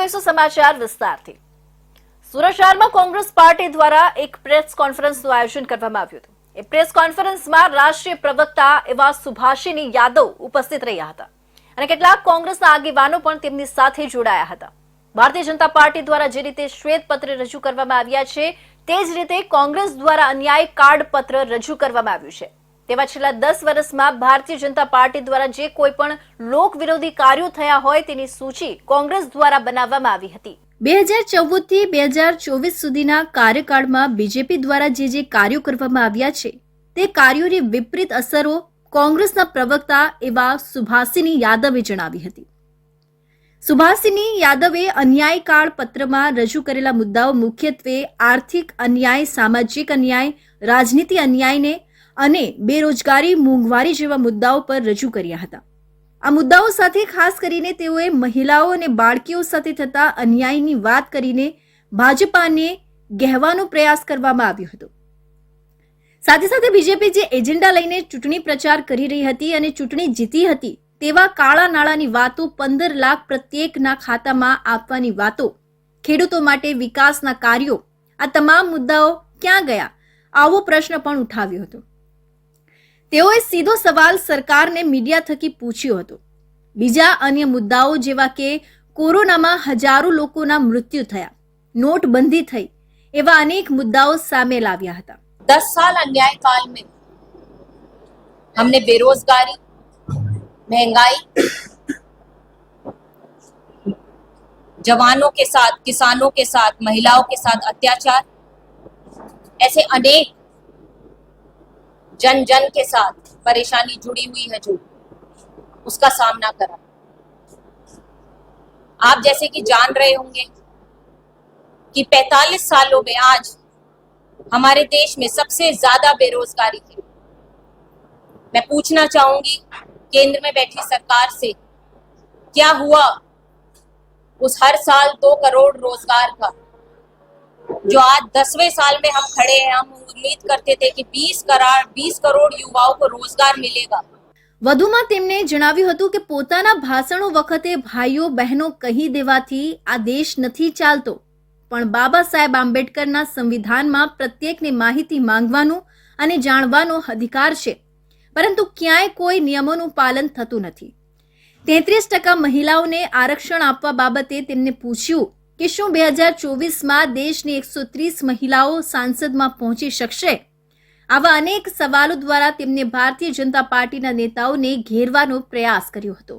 જોઈશું સમાચાર વિસ્તારથી? સુરત શહેરમાં કોંગ્રેસ પાર્ટી દ્વારા એક પ્રેસ કોન્ફરન્સનું આયોજન કરવામાં આવ્યું હતું. એ પ્રેસ કોન્ફરન્સમાં રાષ્ટ્રીય પ્રવક્તા એવા સુભાષિની યાદવ ઉપસ્થિત રહ્યા હતા અને કેટલાક કોંગ્રેસના આગેવાનો પણ તેમની સાથે જોડાયા હતા. ભારતીય જનતા પાર્ટી દ્વારા જે રીતે શ્વેતપત્ર રજૂ કરવામાં આવ્યા છે, તે જ રીતે કોંગ્રેસ દ્વારા અન્યાય કાર્ડ પત્ર રજૂ કરવામાં આવ્યું છે. તેમાં છેલ્લા દસ વર્ષમાં ભારતીય જનતા પાર્ટી દ્વારા જે કોઈ પણ લોક વિરોધી કાર્યો થયા હોય તેની સૂચિ કોંગ્રેસ દ્વારા બનાવવામાં આવી હતી. બે હજાર ચૌદથી બે હજાર ચોવીસ સુધીના કાર્યકાળમાં બીજેપી દ્વારા જે જે કાર્યો કરવામાં આવ્યા છે, તે કાર્યોની વિપરીત અસરો કોંગ્રેસના પ્રવક્તા એવા સુભાષિની યાદવે જણાવી હતી. સુભાષિની યાદવે અન્યાયકાળ પત્રમાં રજૂ કરેલા મુદ્દાઓ મુખ્યત્વે આર્થિક અન્યાય, સામાજિક અન્યાય, રાજનીતિ અન્યાયને અને બેરોજગારી, મોંઘવારી જેવા મુદ્દાઓ પર રજૂ કર્યા હતા. આ મુદ્દાઓ સાથે ખાસ કરીને તેઓએ મહિલાઓ અને બાળકીઓ સાથે થતા અન્યાયની વાત કરીને ભાજપાને કહેવાનો પ્રયાસ કરવામાં આવ્યો હતો. સાથે સાથે બીજેપી જે એજન્ડા લઈને ચૂંટણી પ્રચાર કરી રહી હતી અને ચૂંટણી જીતી હતી તેવા કાળા નાણાંની વાતો પંદર લાખ પ્રત્યેકના ખાતામાં આપવાની વાતો, ખેડૂતો માટે વિકાસના કાર્યો, આ તમામ મુદ્દાઓ ક્યાં ગયા? આવો પ્રશ્ન પણ ઉઠાવ્યો હતો. તેઓએ સીધો સવાલ સરકારને મીડિયા થકી પૂછ્યો હતો બીજા અન્ય મુદ્દાઓ જેવા કે કોરોનામાં હજારો લોકોના મૃત્યુ થયા નોટબંધી થઈ એવા અનેક મુદ્દાઓ સામે લાવ્યા હતા दस साल अन्याय काल में हमने बेरोजगारी महंगाई जवानों के साथ किसानों के साथ महिलाओं के साथ अत्याचार ऐसे अनेक जन जन के साथ परेशानी जुड़ी हुई है जो उसका सामना करा। आप जैसे कि जान रहे होंगे कि 45 सालों में आज हमारे देश में सबसे ज़्यादा बेरोजगारी है। मैं पूछना चाहूँगी, केंद्र में बैठी सरकार से क्या हुआ उस हर साल दो करोड़ रोज़गार का? जो आज दसवें साल में हम खड़े हैं हम उम्मीद करते थे कि 20 करोड़ 20 करोड़ युवाओं को रोजगार मिलेगा વધુમાં તેમણે જણાવ્યું હતું કે પોતાના ભાષણો વખતે ભાઈઓ બહેનો કહી દેવાથી આ દેશ નથી ચાલતો પણ બાબા સાહેબ આંબેડકરના સંવિધાનમાં પ્રત્યેકને માહિતી માંગવાનું અને જાણવાનો અધિકાર છે પરંતુ ક્યાંય કોઈ નિયમોનું પાલન થતું નથી તેત્રીસ ટકા મહિલાઓને આરક્ષણ આપવા બાબતે તેમને પૂછ્યું કે શું બે હજાર ચોવીસમાં દેશની એકસો ત્રીસ મહિલાઓ સાંસદમાં પહોંચી શકશે. આવા અનેક સવાલો દ્વારા તેમને ભારતીય જનતા પાર્ટીના નેતાઓને ઘેરવાનો પ્રયાસ કર્યો હતો.